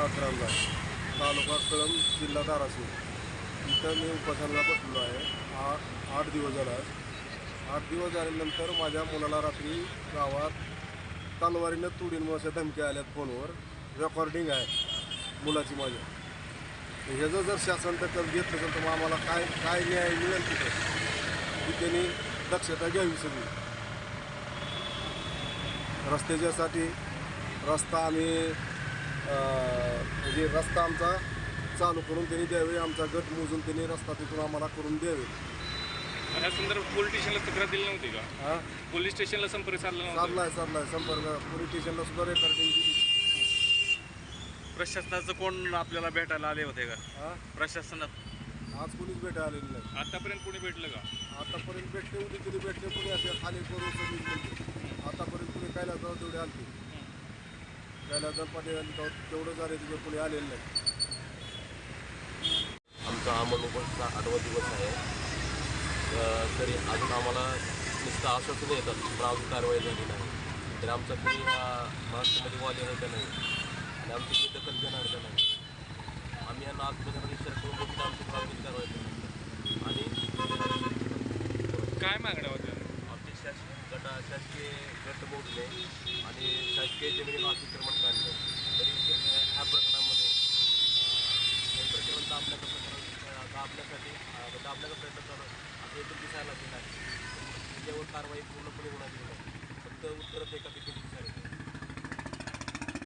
रांजा तालुका कळंब जिल्हा धाराशिव. इथं मी उपासनाला बसलेलो आहे. आठ आठ दिवस झाला आठ दिवस झाल्यानंतर माझ्या मुलाला रात्री गावात तलवारीनं तुडीन अशा धमक्या आल्यात फोनवर. रेकॉर्डिंग आहे. मुलाची माझ्या. ह्याचं जर शासन दखल घेतलं असेल तर मग आम्हाला काय काय न्याय मिळेल तिथं? की त्यांनी दक्षता घ्यावी सगळी. रस्त्याच्यासाठी रस्ता आम्ही म्हणजे रस्ता आमचा चालू करून त्यांनी द्यावे आमचा गट मोजून त्यांनी रस्ता तिथून आम्हाला करून द्यावे. ह्या संदर्भात पोलीस स्टेशनला तक्रार दिली नव्हती का? हा? पोलीस स्टेशनला संपर्क साधला नव्हता? संपर्क. पोलीस स्टेशनला सुद्धा रेकॉर्डिंग दिली. प्रशासनाचं कोण आपल्याला भेटायला आले होते का? हा? प्रशासनात? आज कोणीच भेटा आलेली नाही. आतापर्यंत कोणी भेटलं का? आतापर्यंत भेटले होते तरी भेटले कोणी असे खाली करून सगळी. आतापर्यंत कोणी कायला जाऊ तेवढे आलते. जर पाटील आले तेव्हा तेवढं झाले तिथे कोणी आलेलं नाही. आमचा हा मनोबलचा आठवा दिवस आहे. अ, तरी अजून आम्हाला नुसतं आश्वासन येतात पण अजून कारवाई झाली नाही. तर आमचा कोणी हा महाराष्ट्रामध्ये वाले आहे का नाही. आणि आमची कोणी दखल घेणार का नाही. आम्ही यांना आत्महत्या इशारा करून बघितलं आमची प्राथमिक कारवाई करणार आणि काय मागण्या होत्या आमचे शासकीय गट शासकीय गट मोडले. आणि जमिनीला अतिक्रमण काढलं. तरी ह्या प्रकरणामध्ये हे प्रकरण दाबण्याचा प्रकरण दाबण्यासाठी दाबण्याचा प्रयत्न करणं असं एकूण दिसायला लागलेलं आहे. त्याच्यावर कारवाई पूर्णपणे होणार नाही. फक्त उत्तरच एका तिथे